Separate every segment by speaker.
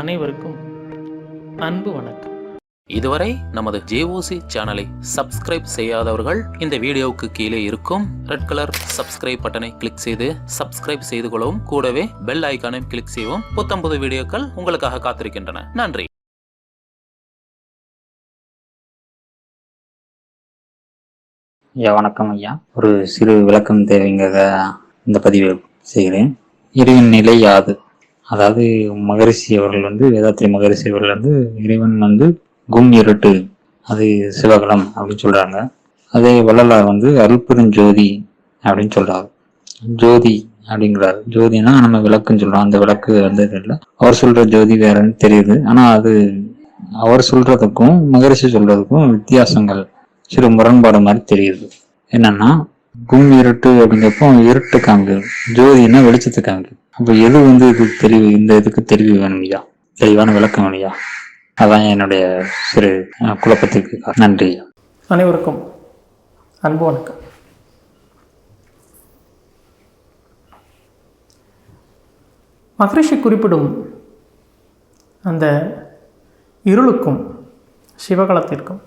Speaker 1: அனைவருக்கும் அன்பு வணக்கம்.
Speaker 2: இதுவரை நமது ஜேஓசி சேனலை சப்ஸ்கிரைப் செய்யாதவர்கள் இந்த வீடியோவுக்கு கீழே இருக்கும் ரெட் கலர் சப்ஸ்கிரைப் பட்டனை கிளிக் செய்து சப்ஸ்கிரைப் செய்து கொள்ளவும் கூடவே பெல் ஐகானையும் கிளிக் செய்யவும் புத்தம்பது வீடியோக்கள் உங்களுக்காக காத்திருக்கின்றன. நன்றி.
Speaker 3: ஐயா வணக்கம் ஐயா. ஒரு சிறு விளக்கம் தேவைங்கிறத இந்த பதிவை செய்கிறேன். இறைவன் நிலை யாது? அதாவது மகரிஷி அவர்கள் வந்து வேதாத்திரி மகரிஷி அவர்கள் வந்து இறைவன் வந்து கும் இருட்டு. அது சிவகலம் அப்படின்னு சொல்றாங்க. அதே வள்ளலார் வந்து அருள்பெருஞ்சோதி அப்படின்னு சொல்றாரு. ஜோதி அப்படிங்கிறாரு. ஜோதினா நம்ம விளக்குன்னு சொல்றோம். அந்த விளக்கு வந்து இல்லை. அவர் சொல்ற ஜோதி வேறன்னு தெரியுது. ஆனா அது அவர் சொல்றதுக்கும் மகரிஷி சொல்றதுக்கும் வித்தியாசங்கள். சிறு முரண்பாடு மாதிரி தெரியுது. என்னன்னா கும் இருட்டு அப்படிங்கிறப்போ இருட்டு காமிக்குது ஜோதினா வெளிச்சத்தை காமிக்குது அப்போ எது வந்து இது தெளிவு இந்த இதுக்கு தெளிவு வேணும் ஐயா? தெளிவான விளக்கம் வேணும் ஐயா? அதான் என்னுடைய சிறு குழப்பத்திற்கு நன்றி
Speaker 1: அனைவருக்கும் அன்பு வணக்கம். மகரிஷி குறிப்பிடும் அந்த இருளுக்கும் சிவகலத்திற்கும்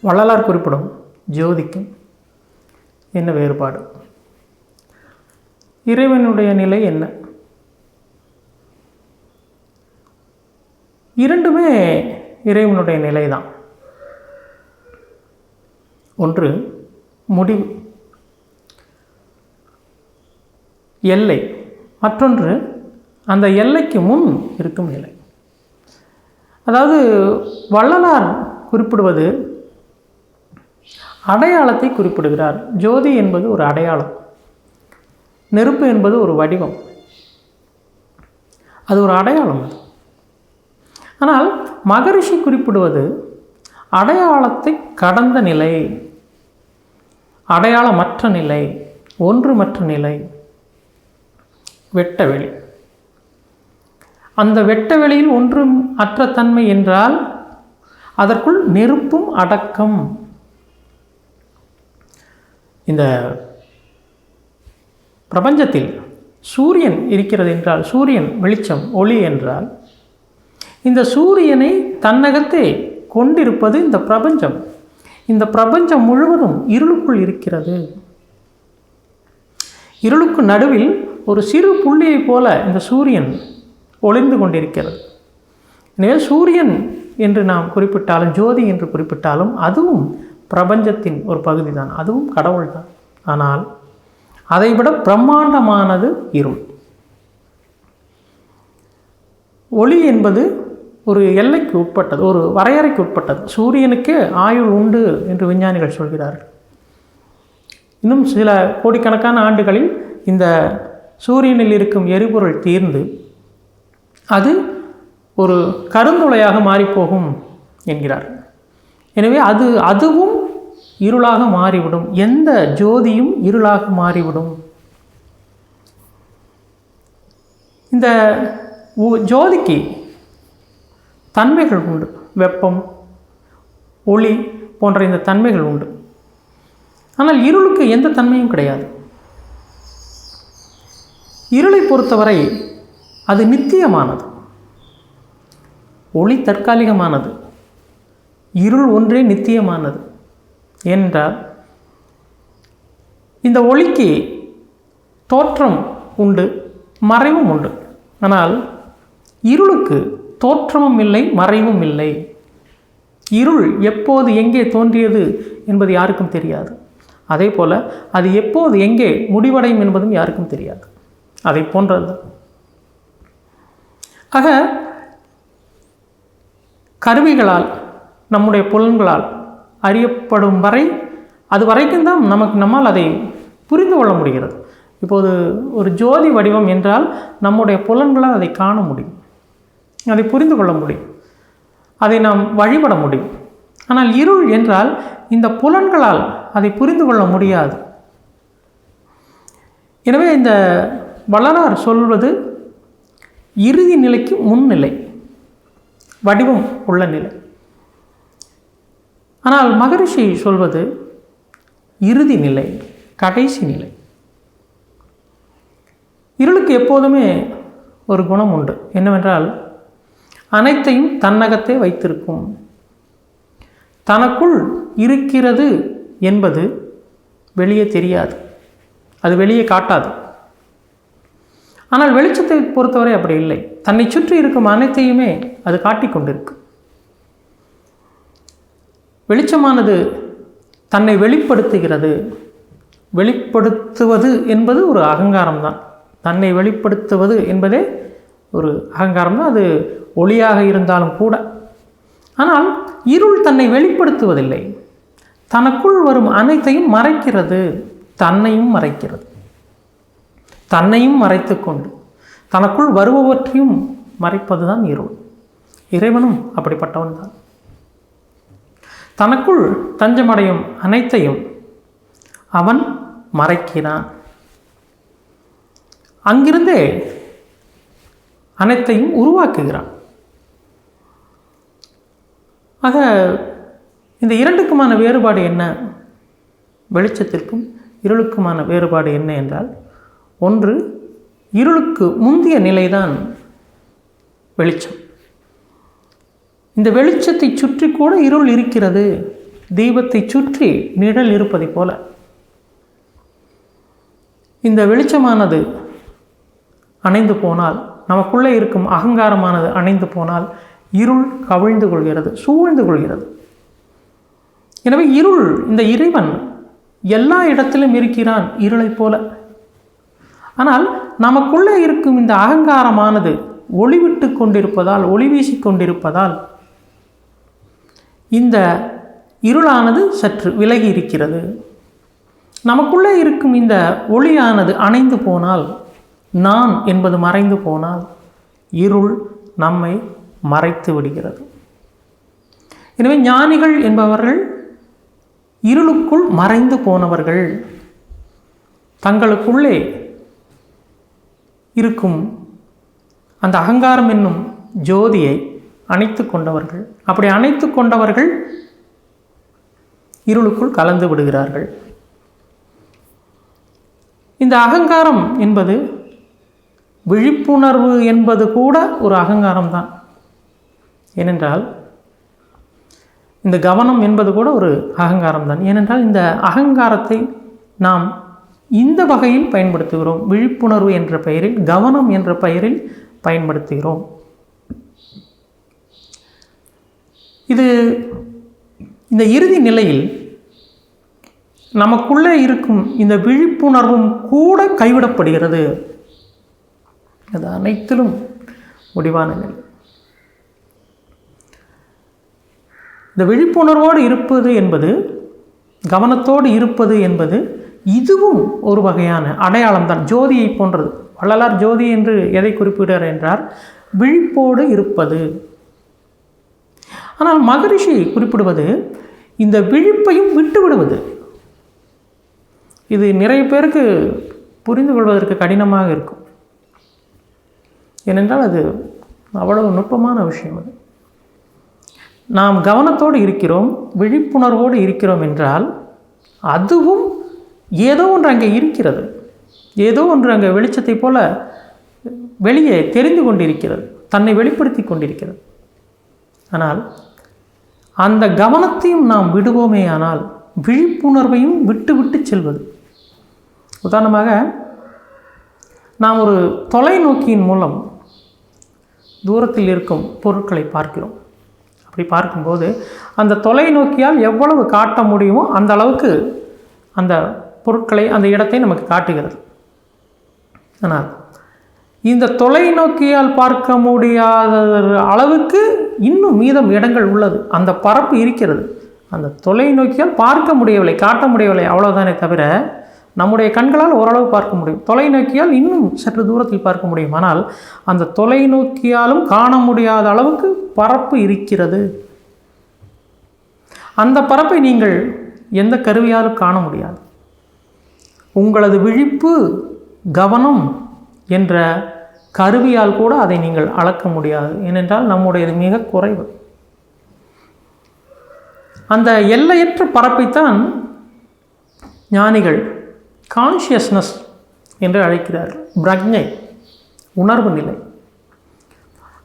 Speaker 1: வள்ளலார் குறிப்பிடும் ஜோதிக்கும் என்ன வேறுபாடு? இறைவனுடைய நிலை என்ன? இரண்டுமே இறைவனுடைய நிலைதான். ஒன்று முடிவு. எல்லை. மற்றொன்று அந்த எல்லைக்கு முன் இருக்கும் நிலை. அதாவது வள்ளலார் குறிப்பிடுவது அடையாளத்தை குறிப்பிடுகிறார். ஜோதி என்பது ஒரு அடையாளம். நெருப்பு என்பது ஒரு வடிவம். அது ஒரு அடையாளம் ஆனால் மகரிஷி குறிப்பிடுவது அடையாளத்தை கடந்த நிலை அடையாளமற்ற நிலை ஒன்றுமற்ற நிலை வெட்டவெளி அந்த வெட்டவெளியில் ஒன்றும் அற்ற தன்மை என்றால் அதற்குள் நெருப்பும் அடக்கம். இந்த பிரபஞ்சத்தில் சூரியன் இருக்கிறது என்றால் சூரியன் வெளிச்சம் ஒளி என்றால் இந்த சூரியனை தன்னகத்தே கொண்டிருப்பது இந்த பிரபஞ்சம். இந்த பிரபஞ்சம் முழுவதும் இருளுக்குள் இருக்கிறது. இருளுக்கு நடுவில் ஒரு சிறு புள்ளியைப் போல இந்த சூரியன் ஒளிந்து கொண்டிருக்கிறது. எனவே சூரியன் என்று நாம் குறிப்பிட்டாலும் ஜோதி என்று குறிப்பிட்டாலும் அதுவும் பிரபஞ்சத்தின் ஒரு பகுதி தான் அதுவும் கடவுள் தான் ஆனால் அதைவிட பிரம்மாண்டமானது இருள். ஒளி என்பது ஒரு எல்லைக்கு உட்பட்டது ஒரு வரையறைக்கு உட்பட்டது. சூரியனுக்கே ஆயுள் உண்டு என்று விஞ்ஞானிகள் சொல்கிறார்கள். இன்னும் சில கோடிக்கணக்கான ஆண்டுகளில் இந்த சூரியனில் இருக்கும் எரிபொருள் தீர்ந்து அது ஒரு கருந்துளையாக மாறிப்போகும் என்கிறார் எனவே அது அதுவும் இருளாக மாறிவிடும். எந்த ஜோதியும் இருளாக மாறிவிடும். இந்த உ- ஜோதிக்கு தன்மைகள் உண்டு. வெப்பம் ஒளி போன்ற இந்த தன்மைகள் உண்டு. ஆனால் இருளுக்கு எந்த தன்மையும் கிடையாது. இருளை பொறுத்தவரை அது நித்தியமானது. ஒளி தற்காலிகமானது. இருள் ஒன்றே நித்தியமானது. ஏனென்றால் இந்த ஒளிக்கு தோற்றம் உண்டு மறைவும் உண்டு. ஆனால் இருளுக்கு தோற்றமும் இல்லை மறைவும் இல்லை. இருள் எப்போது எங்கே தோன்றியது என்பது யாருக்கும் தெரியாது. அதே போல் அது எப்போது எங்கே முடிவடையும் என்பதும் யாருக்கும் தெரியாது. அதை போன்றது. ஆக கருவிகளால் நம்முடைய புலன்களால் அறியப்படும் வரை அது வரைக்கும் தான் நமக்கு நம்மால் அதை புரிந்து கொள்ள முடிகிறது. இப்போது ஒரு ஜோதி வடிவம் என்றால் நம்முடைய புலன்களால் அதை காண முடியும். அதை புரிந்து கொள்ள முடியும். அதை நாம் வழிபட முடியும். ஆனால் இருள் என்றால் இந்த புலன்களால் அதை புரிந்து கொள்ள முடியாது. எனவே இந்த வள்ளலார் சொல்வது இறுதி நிலைக்கு முன்னிலை வடிவம் உள்ள நிலை. ஆனால் மகரிஷி சொல்வது இறுதி நிலை கடைசி நிலை. இருளுக்கு எப்போதுமே ஒரு குணம் உண்டு. என்னவென்றால் அனைத்தையும் தன்னகத்தே வைத்திருக்கும். தனக்குள் இருக்கிறது என்பது வெளியே தெரியாது. அது வெளியே காட்டாது. ஆனால் வெளிச்சத்தை பொறுத்தவரை அப்படி இல்லை. தன்னை சுற்றி இருக்கும் அனைத்தையுமே அது காட்டிக்கொண்டிருக்கு வெளிச்சமானது தன்னை வெளிப்படுத்துகிறது. வெளிப்படுத்துவது என்பது ஒரு அகங்காரம் தான் தன்னை வெளிப்படுத்துவது என்பதே ஒரு அகங்காரம் தான் அது ஒளியாக இருந்தாலும் கூட. ஆனால் இருள் தன்னை வெளிப்படுத்துவதில்லை. தனக்குள் வரும் அனைத்தையும் மறைக்கிறது. தன்னையும் மறைக்கிறது. தன்னையும் மறைத்துக்கொண்டு தனக்குள் வருபவற்றையும் மறைப்பதுதான் இருள். இறைவனும் அப்படிப்பட்டவன் தான் தனக்குள் தஞ்சமடையும் அனைத்தையும் அவன் மறைக்கிறான். அங்கிருந்தே அனைத்தையும் உருவாக்குகிறான். ஆக இந்த இரண்டுக்குமான வேறுபாடு என்ன? வெளிச்சத்திற்கும் இருளுக்குமான வேறுபாடு என்ன என்றால் ஒன்று இருளுக்கு முந்திய நிலைதான் வெளிச்சம். இந்த வெளிச்சத்தை சுற்றி கூட இருள் இருக்கிறது. தீபத்தை சுற்றி நிழல் இருப்பதைப் போல. இந்த வெளிச்சமானது அணைந்து போனால் நமக்குள்ளே இருக்கும் அகங்காரமானது அணைந்து போனால் இருள் கவிழ்ந்து கொள்கிறது சூழ்ந்து கொள்கிறது. எனவே இருள் இந்த இறைவன் எல்லா இடத்திலும் இருக்கிறான் இருளைப் போல. ஆனால் நமக்குள்ளே இருக்கும் இந்த அகங்காரமானது ஒளிவிட்டு கொண்டிருப்பதால் ஒளி வீசிக் கொண்டிருப்பதால் இந்த இருளானது சற்று விலகி இருக்கிறது நமக்குள்ளே இருக்கும் இந்த ஒளியானது அணைந்து போனால் நான் என்பது மறைந்து போனால் இருள் நம்மை மறைத்து விடுகிறது. எனவே ஞானிகள் என்பவர்கள் இருளுக்குள் மறைந்து போனவர்கள். தங்களுக்குள்ளே இருக்கும் அந்த அகங்காரம் என்னும் ஜோதியை அணைத்து கொண்டவர்கள். அப்படி அணைத்து கொண்டவர்கள் இருளுக்குள் கலந்து விடுகிறார்கள். இந்த அகங்காரம் என்பது விழிப்புணர்வு என்பது கூட ஒரு அகங்காரம் தான். ஏனென்றால் இந்த கவனம் என்பது கூட ஒரு அகங்காரம் தான். ஏனென்றால் இந்த அகங்காரத்தை நாம் இந்த வகையில் பயன்படுத்துகிறோம். விழிப்புணர்வு என்ற பெயரில் கவனம் என்ற பெயரில் பயன்படுத்துகிறோம். இது இந்த இறுதி நிலையில் நமக்குள்ளே இருக்கும் இந்த விழிப்புணர்வும் கூட கைவிடப்படுகிறது. அது அனைத்திலும் முடிவான நிலை. இந்த விழிப்புணர்வோடு இருப்பது என்பது கவனத்தோடு இருப்பது என்பது இதுவும் ஒரு வகையான அடையாளம் தான் ஜோதியை போன்றது. வள்ளலார் ஜோதி என்று எதை குறிப்பிடுகிறார் என்றார்? விழிப்போடு இருப்பது. ஆனால் மகரிஷி குறிப்பிடுவது இந்த விழிப்பையும் விட்டு விடுவது இது நிறைய பேருக்கு புரிந்து கொள்வதற்கு கடினமாக இருக்கும். ஏனென்றால் அது அவ்வளவு நுட்பமான விஷயம் அது. நாம் கவனத்தோடு இருக்கிறோம் விழிப்புணர்வோடு இருக்கிறோம் என்றால் அதுவும் ஏதோ ஒன்று அங்கே இருக்கிறது. ஏதோ ஒன்று அங்கே வெளிச்சத்தை போல வெளியே தெரிந்து கொண்டிருக்கிறது தன்னை வெளிப்படுத்தி கொண்டிருக்கிறது. ஆனால் அந்த கவனத்தையும் நாம் விடுவோமே ஆனால் விழிப்புணர்வையும் விட்டு விட்டு செல்வது. உதாரணமாக நாம் ஒரு தொலைநோக்கியின் மூலம் தூரத்தில் இருக்கும் பொருட்களை பார்க்கிறோம். அப்படி பார்க்கும்போது அந்த தொலைநோக்கியால் எவ்வளவு காட்ட முடியுமோ அந்த அளவுக்கு அந்த பொருட்களை அந்த இடத்தை நமக்கு காட்டுகிறது. ஆனால் இந்த தொலைநோக்கியால் பார்க்க முடியாத அளவுக்கு இன்னும் மீதம் இடங்கள் உள்ளது. அந்த பரப்பு இருக்கிறது. அந்த தொலைநோக்கியால் பார்க்க முடியவில்லை காட்ட முடியவில்லை அவ்வளோதானே தவிர நம்முடைய கண்களால் ஓரளவு பார்க்க முடியும். தொலைநோக்கியால் இன்னும் சற்று தூரத்தில் பார்க்க முடியும். ஆனால் அந்த தொலைநோக்கியாலும் காண முடியாத அளவுக்கு பரப்பு இருக்கிறது. அந்த பரப்பை நீங்கள் எந்த கருவியாலும் காண முடியாது. உங்களது விழிப்பு கவனம் என்ற கருவியால் கூட அதை நீங்கள் அளக்க முடியாது. ஏனென்றால் நம்முடையது மிக குறைவு. அந்த எல்லையற்ற பரப்பைத்தான் ஞானிகள் கான்ஷியஸ்னஸ் என்று அழைக்கிறார்கள். பிரக்ஞை உணர்வு நிலை.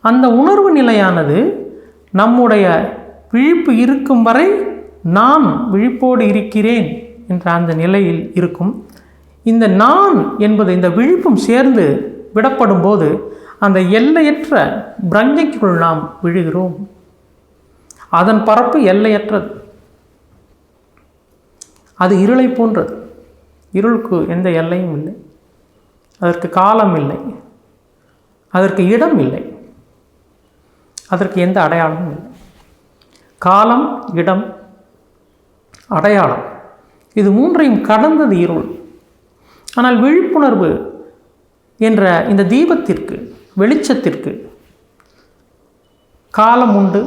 Speaker 1: அந்த உணர்வு நிலையானது நம்முடைய விழிப்பு இருக்கும் வரை நான் விழிப்போடு இருக்கிறேன் என்ற அந்த நிலையில் இருக்கும். இந்த நான் என்பது இந்த விழிப்பும் சேர்ந்து விடப்படும் போது அந்த எல்லையற்ற பிரஞ்சைக்குள் நாம் விழுகிறோம். அதன் பரப்பு எல்லையற்றது. அது இருளை போன்றது. இருளுக்கு எந்த எல்லையும் இல்லை. அதற்கு காலம் இல்லை. அதற்கு இடம் இல்லை. அதற்கு எந்த அடையாளமும் இல்லை. காலம் இடம் அடையாளம். இது மூன்றையும் கடந்தது இருள். ஆனால் விழிப்புணர்வு என்ற இந்த தீபத்திற்கு வெளிச்சத்திற்கு காலம் உண்டு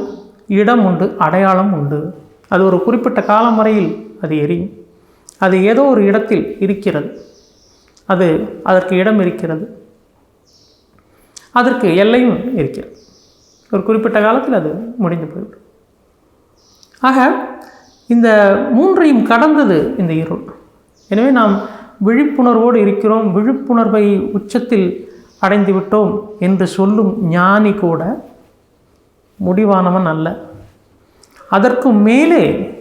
Speaker 1: இடம் உண்டு அடையாளம் உண்டு. அது ஒரு குறிப்பிட்ட காலம் வரையில் அது எரியும். அது ஏதோ ஒரு இடத்தில் இருக்கிறது. அது அதற்கு இடம் இருக்கிறது. அதற்கு எல்லையும் இருக்கிறது. ஒரு குறிப்பிட்ட காலத்தில் அது முடிந்து போய்விடும். ஆக இந்த மூன்றையும் கடந்தது இந்த இருள். எனவே நாம் விழிப்புணர்வோடு இருக்கிறோம் விழிப்புணர்வை உச்சத்தில் அடைந்து விட்டோம் என்று சொல்லும் ஞானி கூட முடிவானவன் அல்ல. அதற்கு மேலே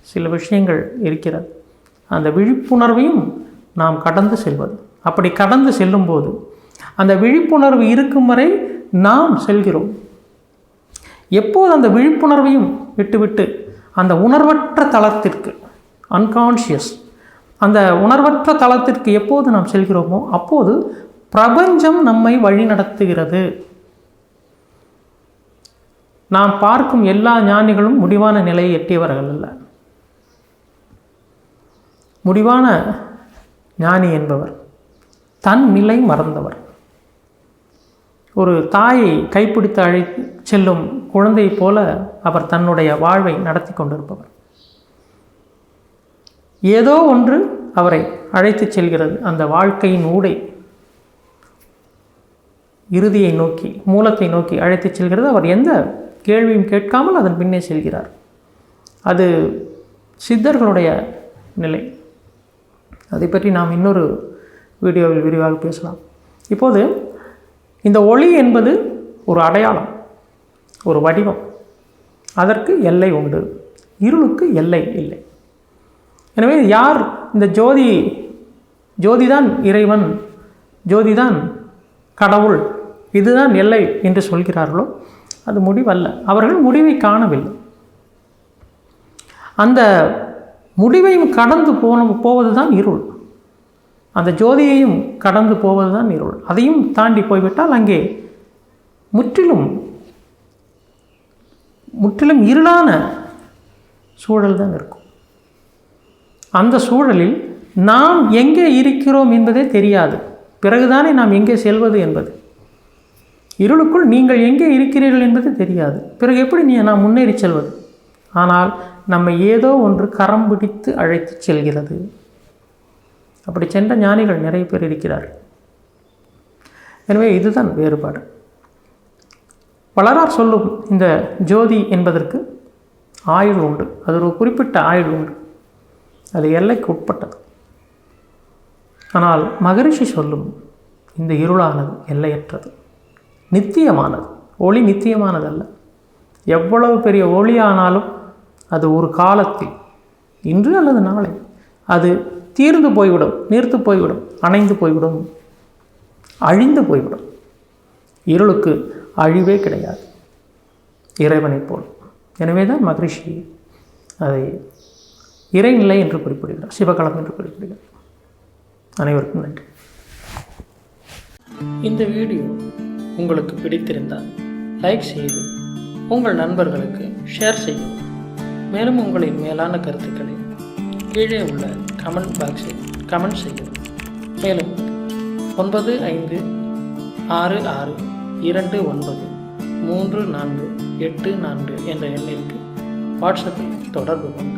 Speaker 1: சில விஷயங்கள் இருக்கிறது. அந்த விழிப்புணர்வையும் நாம் கடந்து செல்வது. அப்படி கடந்து செல்லும்போது அந்த விழிப்புணர்வு இருக்கும் வரை நாம் செல்கிறோம். எப்போது அந்த விழிப்புணர்வையும் விட்டுவிட்டு அந்த உணர்வற்ற தளத்திற்கு அன்கான்ஷியஸ் அந்த உணர்வற்ற தளத்திற்கு எப்போது நாம் செல்கிறோமோ அப்போது பிரபஞ்சம் நம்மை வழிநடத்துகிறது நாம் பார்க்கும் எல்லா ஞானிகளும் முடிவான நிலையை எட்டியவர்கள் அல்ல. முடிவான ஞானி என்பவர் தன் நிலை மறந்தவர். ஒரு தாயை கைப்பிடித்து அழை செல்லும் குழந்தையைப் போல அவர் தன்னுடைய வாழ்வை நடத்தி கொண்டிருப்பவர். ஏதோ ஒன்று அவரை அழைத்துச் செல்கிறது. அந்த வாழ்க்கையின் ஊடை இறுதியை நோக்கி மூலத்தை நோக்கி அழைத்துச் செல்கிறது. அவர் எந்த கேள்வியும் கேட்காமல் அதன் பின்னே செல்கிறார். அது சித்தர்களுடைய நிலை. அதை பற்றி நாம் இன்னொரு வீடியோவில் விரிவாக பேசலாம். இப்போது இந்த ஒளி என்பது ஒரு அடையாளம் ஒரு வடிவம். அதற்கு எல்லை உண்டு. இருளுக்கு எல்லை இல்லை. எனவே யார் இந்த ஜோதி ஜோதிதான் இறைவன் ஜோதிதான் கடவுள் இதுதான் எல்லை என்று சொல்கிறார்களோ அது முடிவல்ல. அவர்கள் முடிவை காணவில்லை. அந்த முடிவையும் கடந்து போன போவது தான் இருள். அந்த ஜோதியையும் கடந்து போவது தான் இருள். அதையும் தாண்டி போய்விட்டால் அங்கே முற்றிலும் முற்றிலும் இருளான சூழல் தான் இருக்கும். அந்த சூழலில் நாம் எங்கே இருக்கிறோம் என்பதே தெரியாது. பிறகுதானே நாம் எங்கே செல்வது என்பது. இருளுக்குள் நீங்கள் எங்கே இருக்கிறீர்கள் என்பது தெரியாது. பிறகு எப்படி நீ நாம் முன்னேறி செல்வது? ஆனால் நம்மை ஏதோ ஒன்று கரம் பிடித்து அழைத்து செல்கிறது. அப்படி சென்ற ஞானிகள் நிறைய பேர் இருக்கிறார்கள் எனவே இதுதான் வேறுபாடு. வளரார் சொல்லும் இந்த ஜோதி என்பதற்கு ஆயுள் உண்டு. அது ஒரு குறிப்பிட்ட ஆயுள் உண்டு. அது எல்லைக்கு உட்பட்டது. ஆனால் மகரிஷி சொல்லும் இந்த இருளானது எல்லையற்றது. நித்தியமானது. ஒளி நித்தியமானதல்ல. எவ்வளவு பெரிய ஒளியானாலும் அது ஒரு காலத்தில் இன்று அல்லது நாளை அது தீர்ந்து போய்விடும் நீர்த்து போய்விடும் அணைந்து போய்விடும் அழிந்து போய்விடும். இருளுக்கு அழிவே கிடையாது. இறைவனைப் போல். எனவே தான் மகரிஷி அதை இறைநிலை என்று குறிப்பிடுகிறார். சிவகலம் என்று குறிப்பிடுகிறார். அனைவருக்கும் நன்றி. இந்த வீடியோ உங்களுக்கு பிடித்திருந்தால் லைக் செய்து உங்கள் நண்பர்களுக்கு ஷேர் செய்யவும். மேலும் உங்களின் மேலான கருத்துக்களை கீழே உள்ள கமெண்ட் பாக்ஸில் கமெண்ட் செய்யவும். மேலும் ஒன்பது ஐந்து ஆறு ஆறு இரண்டு ஒன்பது மூன்று நான்கு எட்டு நான்கு என்ற எண்ணிற்கு வாட்ஸ்அப்பில் தொடர்பு கொண்டு